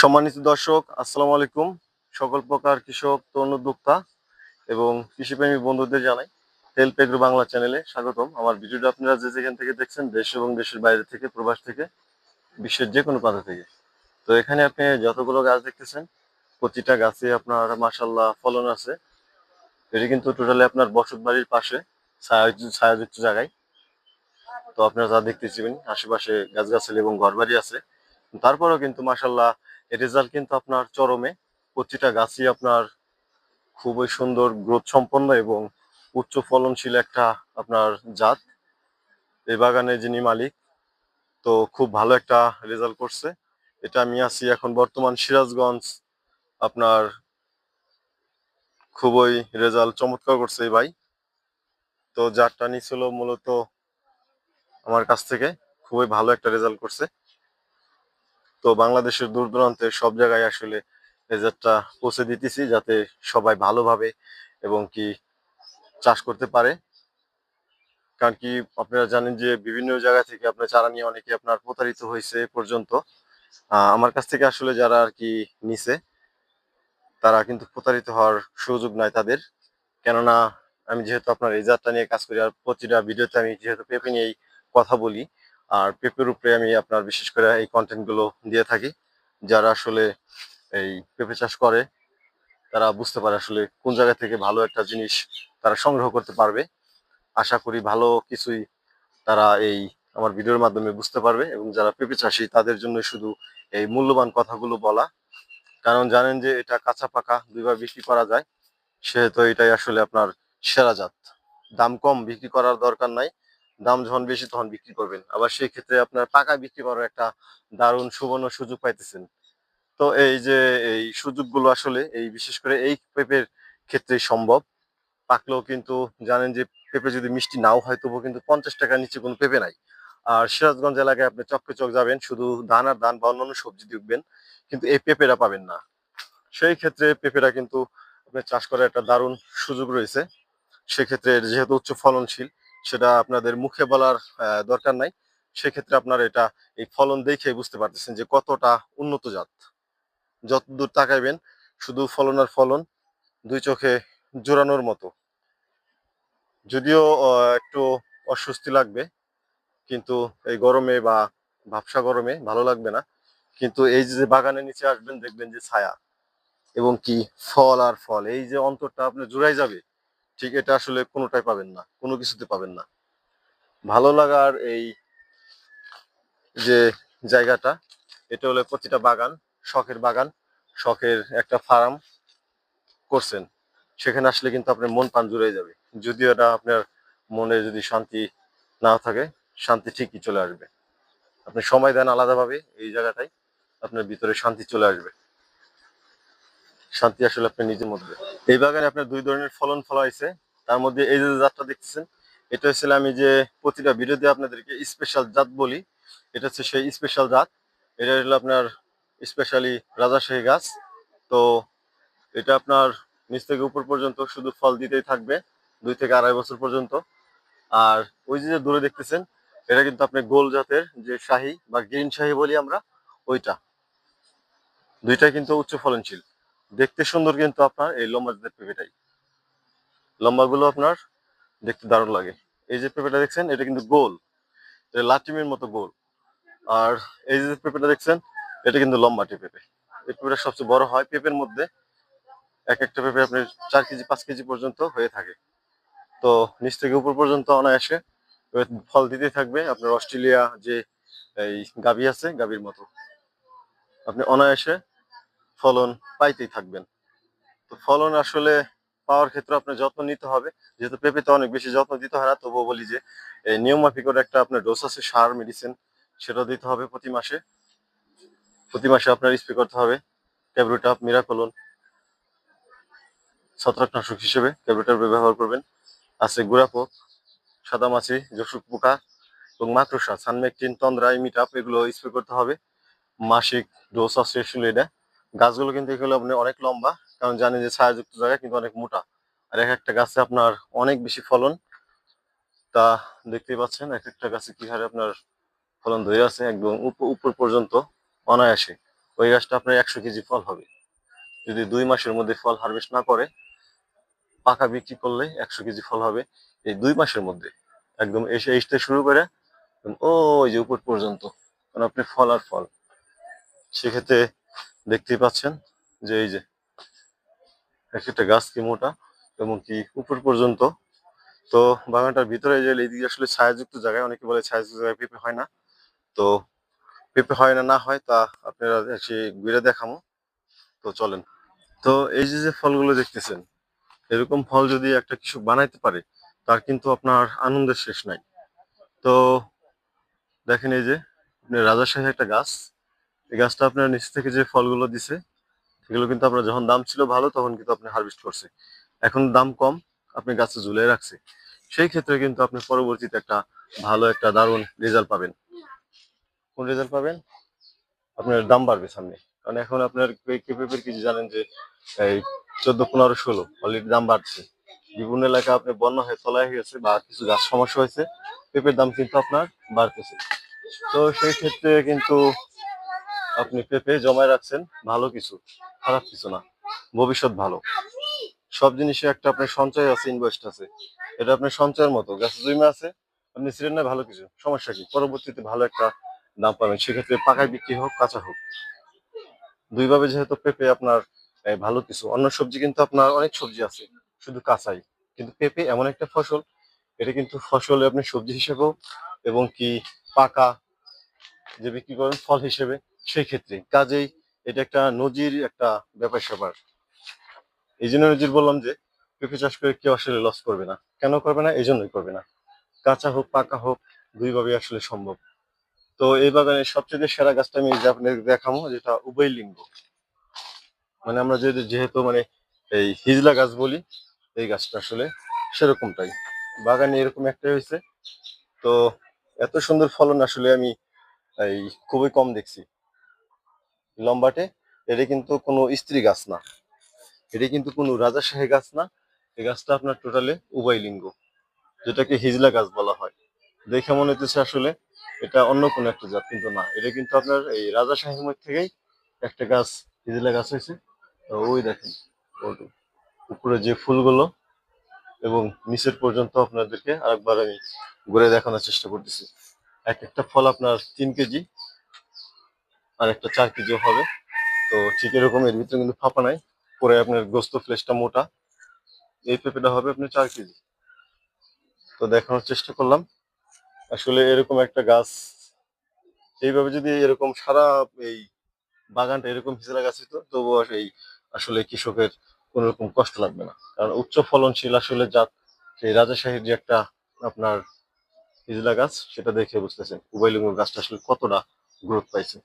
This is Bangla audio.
সম্মানিত দর্শক, আসসালামু আলাইকুম। সকল প্রকার কৃষক, তরুণ উদ্যোক্তা এবং কৃষিপ্রেমী বন্ধুদের জানাই হেল্প এগ্রো বাংলা চ্যানেলে স্বাগতম। আমার ভিডিওটা আপনারা যে যেখান থেকে দেখছেন, দেশ এবং দেশের বাইরে থেকে, প্রবাস থেকে, বিশ্বের যে কোনো প্রান্ত থেকে। তো এখানে আপনি যতগুলো গাছ দেখতেছেন, প্রতিটা গাছে আপনার মাসাল্লাহ ফলন আছে। এটি কিন্তু টোটালি আপনার বসত বাড়ির পাশে ছায়া- ছায়াযুক্ত জায়গায়। তো আপনারা যা দেখতেছিলেন আশেপাশে গাছগাছালি এবং ঘরবাড়ি আছে। তারপরেও কিন্তু মাসাল্লাহ রেজাল্ট কিন্তু আপনার চরমে। প্রতিটা গাছই আপনার খুবই সুন্দর গ্রোথ সম্পন্ন এবং উচ্চ ফলনশীল একটা আপনার জাত। এই বাগানে যিনি মালিক, তো খুব ভালো একটা রেজাল্ট করছে। এটা আমি আছি এখন বর্তমান সিরাজগঞ্জ। আপনার খুবই রেজাল্ট চমৎকার করছে এই ভাই। তো জাতটা নিছিল মূলত আমার কাছ থেকে। খুবই ভালো একটা রেজাল্ট করছে। তো বাংলাদেশের দূর দূরান্তে সব জায়গায় আসলে রেজাল্টটা পৌঁছে দিতেছি যাতে সবাই ভালোভাবে এবং কি চাষ করতে পারে। কারণ কি আপনারা জানেন যে বিভিন্ন জায়গা থেকে আপনার চারা নিয়ে অনেকে আপনার প্রতারিত হয়েছে পর্যন্ত। আমার কাছ থেকে আসলে যারা আর কি নিছে, তারা কিন্তু প্রতারিত হওয়ার সুযোগ নাই তাদের। কেননা আমি যেহেতু আপনার জাতটা নিয়ে কাজ করি আর প্রতিটা ভিডিওতে আমি যেহেতু পেঁপে নিয়েই কথা বলি আর পেঁপের উপরে আমি আপনার বিশেষ করে এই কন্টেন্টগুলো দিয়ে থাকি। যারা আসলে এই পেঁপে চাষ করে, তারা বুঝতে পারে আসলে কোন জায়গা থেকে ভালো একটা জিনিস তারা সংগ্রহ করতে পারবে। আশা করি ভালো কিছুই তারা এই আমার ভিডিওর মাধ্যমে বুঝতে পারবে এবং যারা পেঁপে চাষি, তাদের জন্য শুধু এই মূল্যবান কথাগুলো বলা। কারণ জানেন যে এটা কাঁচা পাকা দুইবার বিক্রি করা যায়, সেহেতু এটাই আসলে আপনার সেরা জাত। দাম কম বিক্রি করার দরকার নাই। দাম যখন বেশি তখন বিক্রি করবেন। আবার সেই ক্ষেত্রে আপনার পাকা বিক্রি করার একটা দারুণ সুবর্ণ সুযোগ পাইতেছেন। তো এই যে, এই সুযোগগুলো আসলে এই বিশেষ করে এই পেঁপের ক্ষেত্রে সম্ভব। পাকলেও কিন্তু জানেন যে, পেঁপে যদি মিষ্টি নাও হয় তবুও কিন্তু পঞ্চাশ টাকার নিচে কোনো পেঁপে নাই। আর সিরাজগঞ্জ এলাকায় আপনি চক্কে চক যাবেন, শুধু ধান আর ধান বা অন্যান্য সবজি দেখবেন, কিন্তু এই পেঁপেটা পাবেন না। সেই ক্ষেত্রে পেঁপেটা কিন্তু আপনি চাষ করার একটা দারুণ সুযোগ রয়েছে। সেক্ষেত্রে যেহেতু উচ্চ ফলনশীল সেটা আপনাদের মুখে বলার দরকার নাই। সেক্ষেত্রে আপনার এটা, এই ফলন দেখে বুঝতে পারতেছেন যে কতটা উন্নত জাত। যত দূর তাকাইবেন, শুধু ফলন আর ফলন, দুই চোখে জোরানোর মতো। যদিও একটু অস্বস্তি লাগবে, কিন্তু এই গরমে বা ভাবসা গরমে ভালো লাগবে না। কিন্তু এই যে বাগানের নিচে আসবেন, দেখবেন যে ছায়া এবং কি ফল আর ফল। এই যে অন্তরটা আপনি জুড়াই যাবে ঠিক এটা আসলে কোনোটাই পাবেন না, কোনো কিছুতে পাবেন না। ভালো লাগার এই যে জায়গাটা, এটা হলো প্রতিটা বাগান, শখের বাগান, শখের একটা ফার্ম করছেন। সেখানে আসলে কিন্তু আপনার মন প্রাণ জুড়ে যাবে। যদিও এটা আপনার মনে যদি শান্তি না থাকে, শান্তি ঠিকই চলে আসবে। আপনি সময় দেন আলাদাভাবে এই জায়গাটায়, আপনার ভিতরে শান্তি চলে আসবে। শান্তি আসলে আপনি নিজের মধ্যে এই বাগানে আপনার দুই ধরনের ফলন ফলা হয়েছে। তার মধ্যে এই যে জাতটা দেখতেছেন, এটা হচ্ছে আমি যে প্রতিটা ভিডিওতে আপনাদেরকে স্পেশাল জাত বলি, এটা হচ্ছে সেই স্পেশাল জাত। এটা হলো আপনার স্পেশালি রাজাশাহী গাছ। তো এটা আপনার নিচ থেকে উপর পর্যন্ত শুধু ফল দিতেই থাকবে, দুই থেকে আড়াই বছর পর্যন্ত। আর ওই যে দূরে দেখতেছেন, এটা কিন্তু আপনি গোল জাতের যে শাহী বা গ্রিন শাহী বলি আমরা, ওইটা। দুইটাই কিন্তু উচ্চ ফলনশীল। দেখতে সুন্দর কিন্তু আপনার এই লম্বা জাতের পেঁপেটাই। লম্বাগুলো আপনার দেখতে দারুণ লাগে। এই যে পেঁপেটা দেখছেন, এটা কিন্তু গোল। এটা লাটিমের মতো গোল। আর এই যে পেঁপেটা দেখছেন, এটা কিন্তু লম্বাটি পেঁপে। এই পেঁপেটা সবচেয়ে বড় হয় পেঁপের মধ্যে। এক একটা পেঁপে আপনার চার কেজি, পাঁচ কেজি পর্যন্ত হয়ে থাকে। তো নিচ থেকে উপর পর্যন্ত অনায়াসে ফল দিতে থাকবে। আপনার অস্ট্রেলিয়া যে এই গাভী আছে, গাভীর মতো। আপনি অনায়াসে ফলন পাইতেই থাকবেন। তো ফলন আসলে পাওয়ার ক্ষেত্রে আপনার যত্ন নিতে হবে। যেহেতু পেঁপেতে অনেক বেশি যত্ন দিতে হয় না, তবুও বলি যে নিয়মমাফিক একটা আপনার ডোজ আছে, সার মেডিসিন সেটা দিতে হবে প্রতি মাসে। প্রতি মাসে আপনার স্প্রে করতে হবে ট্যাবলেটাপ মিরাকলন ছত্রাকনাশক হিসেবে ট্যাবলেটার ব্যবহার করবেন। আছে গুড়াপোক, সাদামাছি, জসুক পোকা এবং মাকড়সা সানমেকটিন তন্দ্রা ইমিটাপ এগুলো স্প্রে করতে হবে। মাসিক ডোজ আছে আসলে এটা। গাছগুলো কিন্তু এগুলো আপনি অনেক লম্বা, কারণ জানেন যে ছায়াযুক্ত জায়গা কিন্তু অনেক মোটা। আর এক একটা গাছে আপনার অনেক বেশি ফলন। তা দেখতেই পাচ্ছেন এক একটা গাছে কি হারে আপনার ফলন ধরে আছে একদম উপ- উপর পর্যন্ত অনায়াসে। ওই গাছটা আপনার একশো কেজি ফল হবে। যদি দুই মাসের মধ্যে ফল হারভেস্ট না করে, পাকা বিক্রি করলে একশো কেজি ফল হবে এই দুই মাসের মধ্যে। একদম এসে এসতে শুরু করে ও ওই যে উপর পর্যন্ত। কারণ আপনি ফল আর ফল। সেক্ষেত্রে দেখতেই পাচ্ছেন যে এই যে এক একটা গাছ কি মোটা এবং কি উপর পর্যন্ত। তো বাগানটার ভিতরে যে এইদিকে আসলে ছায়াযুক্ত জায়গায় অনেকে বলে ছায়াযুক্ত জায়গায় পেঁপে হয় না। তো পেঁপে হয় না না হয় তা আপনারা এসে ঘুরে দেখামো। তো চলেন। তো এই যে যে ফলগুলো দেখতেছেন, এরকম ফল যদি একটা কিছু বানাইতে পারে, তার কিন্তু আপনার আনন্দের শেষ নাই। তো দেখেন এই যে আপনার রাজাশাহী একটা গাছ এই গাছটা আপনার নিচ থেকে যে ফলগুলো দিছে সেগুলো কিন্তু আপনার যখন দাম ছিল ভালো, তখন কিন্তু আপনি হারভেস্ট করছে। এখন দাম কম, আপনি গাছে ঝুলে রাখছে। সেই ক্ষেত্রে কিন্তু আপনি পরবর্তীতে একটা ভালো একটা দারুণ রেজাল্ট পাবেন। কোন রেজাল্ট পাবেন? আপনার দাম বাড়বে সামনে। কারণ এখন আপনার পেঁপের কিছু জানেন যে, এই চোদ্দ, পনেরো, ষোলো অলরেডি দাম বাড়ছে। বিভিন্ন এলাকা আপনি বন্যা হয়ে তলায় হয়ে গেছে বা কিছু গাছ সমস্যা হয়েছে, পেঁপের দাম কিন্তু আপনার বাড়তেছে। তো সেই ক্ষেত্রে কিন্তু আপনি পেঁপে জমায় রাখছেন, ভালো কিছু, খারাপ কিছু না, ভবিষ্যৎ ভালো। সব জিনিসে একটা আপনার সঞ্চয় আছে ইনভেস্ট আছে। এটা আপনার সঞ্চয়ের মতো, গাছ জমে আছে, আপনি ছিলেন না, ভালো কিছু। সমস্যা কি? পরবর্তীতে ভালো একটা দাম পাবেন। সেক্ষেত্রে পাকায় বিক্রি হোক, কাঁচা হোক। দুইভাবে যেহেতু পেঁপে আপনার ভালো কিছু। অন্য সবজি কিন্তু আপনার অনেক সবজি আছে, শুধু কাঁচাই। কিন্তু পেঁপে এমন একটা ফসল, এটা কিন্তু ফসলে আপনি সবজি হিসেবেও এবং কি পাকা, যে বিক্রি করেন, ফল হিসেবে সেই ক্ষেত্রে কাজেই এটা একটা নজির, একটা ব্যাপার স্যাপার। এই জন্য নজির বললাম যে, পেঁপে চাষ করে কেউ আসলে লস করবে না। কেন করবে না? এই জন্যই করবে না। কাঁচা হোক, পাকা হোক দুইভাবে আসলে সম্ভব। তো এই বাগানের সবচেয়ে সেরা গাছটা আমি আপনাদের দেখাবো যেটা উভয় লিঙ্গ। মানে আমরা যে যেহেতু মানে এই হিজলা গাছ বলি, এই গাছটা আসলে সেরকমটাই। বাগানে এরকম একটাই হয়েছে। তো এত সুন্দর ফলন আসলে আমি এই খুবই কম দেখছি। লম্বাটে, এটা কিন্তু কোনো স্ত্রী গাছ না। এটা কিন্তু কোনো রাজা রাজাশাহী গাছ না। এই গাছটা আপনার টোটালে উভয় লিঙ্গ, যেটাকে হিজলা গাছ বলা হয়। দেখে মনে হচ্ছে আসলে এটা অন্য কোনো একটা জাত, কিন্তু না। এটা কিন্তু আপনার এই রাজাশাহী মঠ থেকেই একটা গাছ, হিজলা গাছ হয়েছে। ওই দেখেন উপরে যে ফুলগুলো, এবং নিচের পর্যন্ত আপনাদেরকে আরেকবার আমি ঘুরে দেখানোর চেষ্টা করতেছি। এক একটা ফল আপনার তিন কেজি আর একটা চার কেজিও হবে। তো ঠিক এরকম, এর ভিতরে কিন্তু ফাঁপা নাই। পরে আপনার গোস্ত ফ্লেশটা মোটা। এই পেঁপেটা হবে আপনার চার কেজি। তো দেখানোর চেষ্টা করলাম। আসলে এরকম একটা গাছ, এইভাবে যদি এরকম সারা এই বাগানটা এরকম হিজলা গাছ হতো তবুও এই আসলে কৃষকের কোনো রকম কষ্ট লাগবে না। কারণ উচ্চ ফলনশীল আসলে জাত সেই রাজাশাহীর যে একটা আপনার হিজলা গাছ, সেটা দেখে বুঝতেছেন। উভয় গাছটা আসলে কতটা গ্রোথ পাইছে।